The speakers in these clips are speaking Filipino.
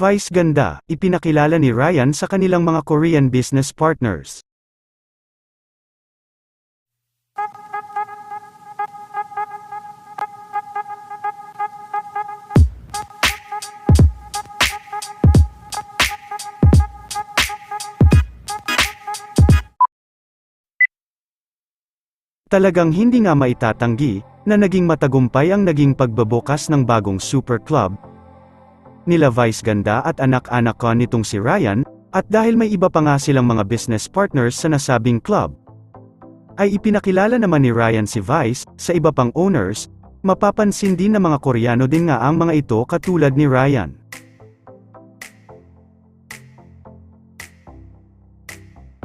Vice ganda, ipinakilala ni Ryan sa kanilang mga Korean business partners. Talagang hindi nga maitatanggi, na naging matagumpay ang naging pagbabukas ng bagong super club, nila Vice Ganda at anak-anak ko nitong si Ryan, at dahil may iba pa nga silang mga business partners sa nasabing club, ay ipinakilala naman ni Ryan si Vice, sa iba pang owners, mapapansin din na mga Koreano din nga ang mga ito katulad ni Ryan.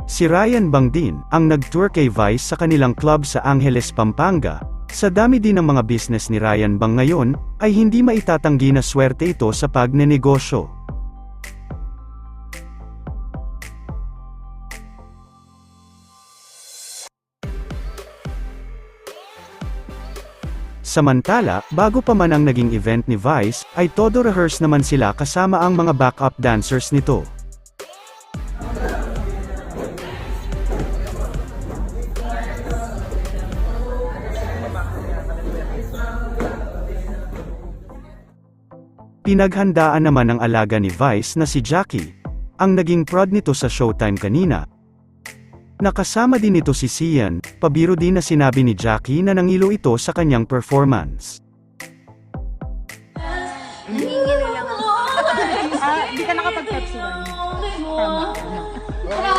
Si Ryan Bangdin, ang nag-tour kay Vice sa kanilang club sa Angeles, Pampanga. Sa dami din ng mga business ni Ryan Bang ngayon, ay hindi maitatanggi na swerte ito sa pagnenegosyo. Samantala, bago pa man ang naging event ni Vice, ay todo rehearse naman sila kasama ang mga backup dancers nito. Pinaghandaan naman ng alaga ni Vice na si Jackie, ang naging prod nito sa Showtime kanina. Nakasama din ito si Sian, pabiro din na sinabi ni Jackie na nangilo ito sa kanyang performance. Ah, di ka nakapag-Pepsi wine. Tama.